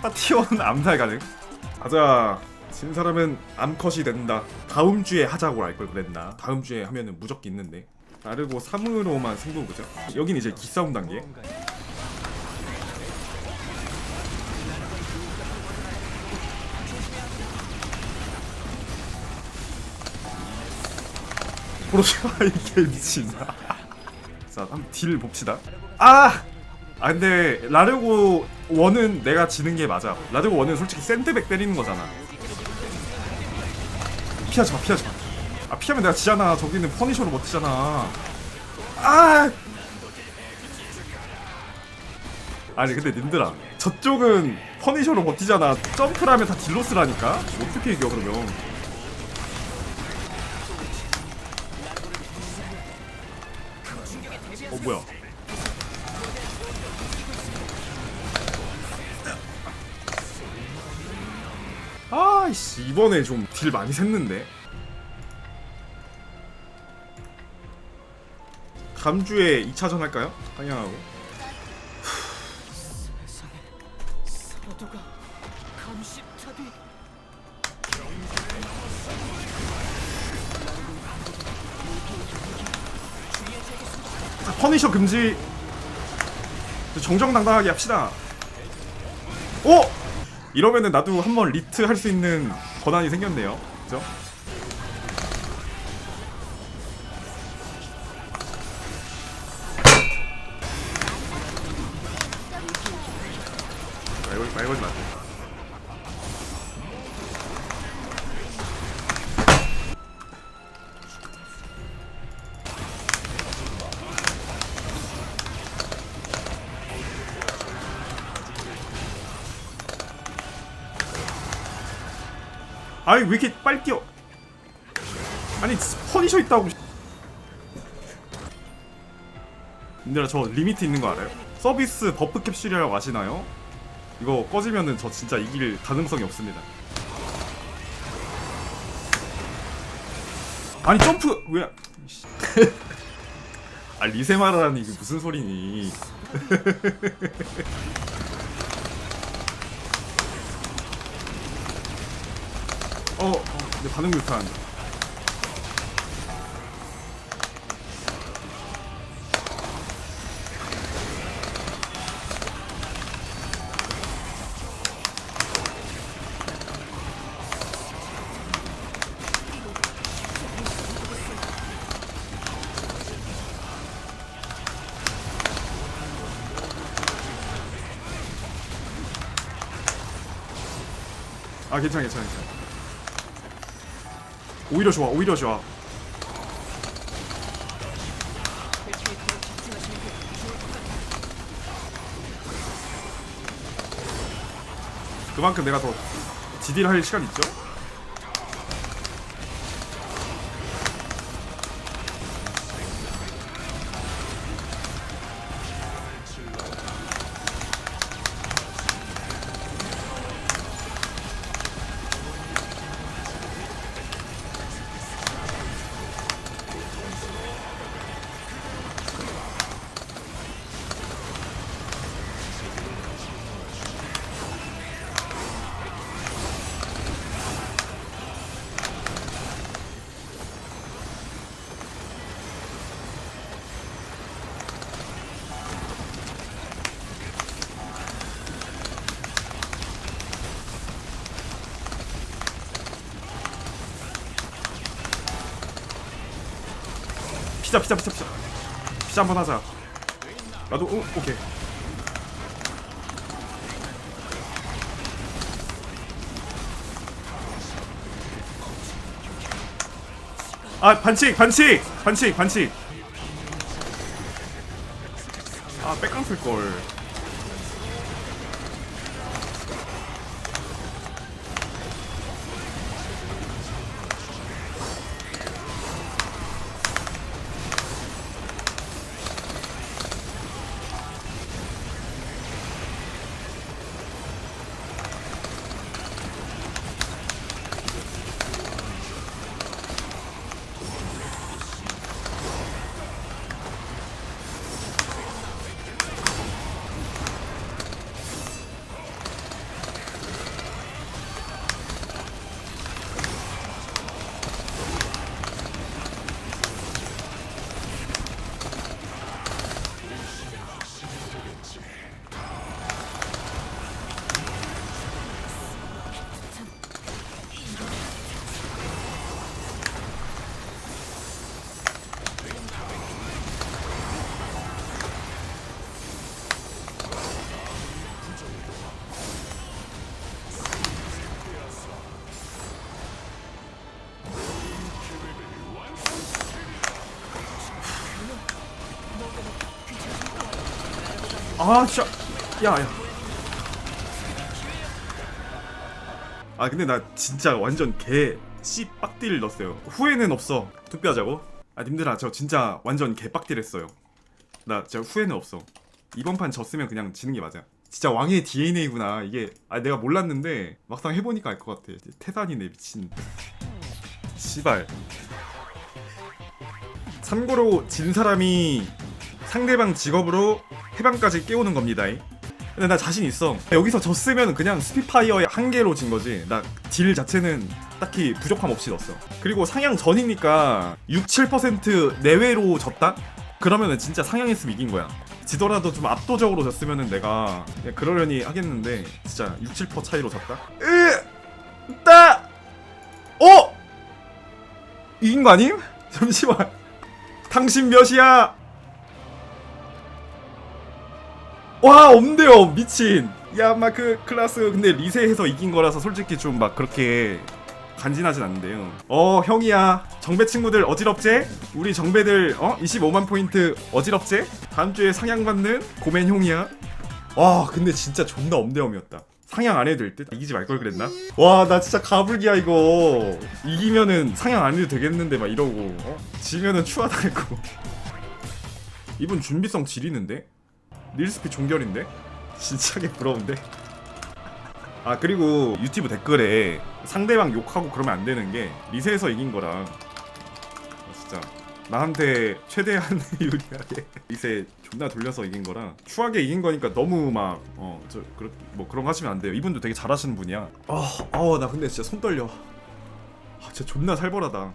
파티원 암살 가능? 가자. 진 사람은 암컷이 된다. 다음 주에 하자고 할 걸 그랬나? 다음 주에 하면은 무적기 있는데. 나르고 3으로만 승부 보자. 여긴 이제 기싸움 단계. 프로시아 이게 미친다. 자 한번 딜 봅시다. 아! 아 근데 라르고 원은 내가 지는 게 맞아. 라르고 원은 솔직히 샌드백 때리는 거잖아. 피하지 마 피하지 마 아 피하면 내가 지잖아. 저기는 퍼니셔로 버티잖아. 아! 아니 근데 님들아. 저쪽은 퍼니셔로 버티잖아. 점프를 하면 다 딜로스라니까? 어떻게 이겨 그러면? 어 뭐야 아이씨 이번에 좀 딜 많이 샜는데 다음 주에 2차전 할까요? 감시탑이 자, 퍼니셔 금지 정정당당하게 합시다 오! 이러면은 나도 한번 리트 할 수 있는 권한이 생겼네요 그죠? 말 걸지 말 걸지 아니 왜 이렇게 빨리 뛰어 아니 퍼니셔 있다고 님들아 저 리미트 있는 거 알아요? 서비스 버프 캡슐이라고 아시나요? 이거 꺼지면은 저 진짜 이길 가능성이 없습니다 아니 점프 왜 씨. 아 리세마라니 이게 무슨 소리니 어, 어 근데 반응 못한 아 괜찮아 괜찮아 괜찮아 오히려 좋아 오히려 좋아 그만큼 내가 더 지딜 할 시간 있죠? 피자 피자 피자 피자. 피자 한번 하자. 나도 응 오케이. 아 반칙 반칙 반칙 반칙. 아 백강 쓸걸 아 진짜. 야야. 아 근데 나 진짜 완전 개 씨 빡딜 넣었어요. 후회는 없어. 투표하자고? 아 님들아 저 진짜 완전 개 빡딜 했어요. 나 진짜 후회는 없어. 이번 판 졌으면 그냥 지는 게 맞아. 진짜 왕의 DNA구나. 이게 아 내가 몰랐는데 막상 해보니까 알 것 같아. 태산이네 미친. 씨발. 참고로 진 사람이 상대방 직업으로 해방까지 깨우는 겁니다. 근데 나 자신 있어. 여기서 졌으면 그냥 스피파이어의 한 개로 진 거지. 나 딜 자체는 딱히 부족함 없이 넣었어. 그리고 상향 전이니까 6, 7% 내외로 졌다? 그러면은 진짜 상향했으면 이긴 거야. 지더라도 좀 압도적으로 졌으면은 내가 그러려니 하겠는데 진짜 6, 7% 차이로 졌다? 으! 따! 어! 이긴 거 아님? 잠시만. 당신 몇이야? 와 없는데요 미친 야마그 클라스 근데 리세해서 이긴 거라서 솔직히 좀 막 그렇게 간지나진 않는데요 어 형이야 정배 친구들 어지럽제? 우리 정배들 어? 25만 포인트 어지럽제? 다음 주에 상향받는 고맨 형이야 와 근데 진짜 존나 엄대엄이었다 상향 안 해도 될 듯? 이기지 말 걸 그랬나? 와 나 진짜 가불기야 이거 이기면은 상향 안 해도 되겠는데 막 이러고 어? 지면은 추하다 했고 이분 준비성 지리는데? 릴스피 종결인데? 진짜게 부러운데? 아 그리고 유튜브 댓글에 상대방 욕하고 그러면 안 되는 게 리세에서 이긴 거랑 아, 진짜 나한테 최대한 유리하게 리세 존나 돌려서 이긴 거랑 추하게 이긴 거니까 너무 막 어저 그렇 뭐 그런 거 하시면 안 돼요 이분도 되게 잘하시는 분이야 아아나 근데 진짜 손 떨려 아 진짜 존나 살벌하다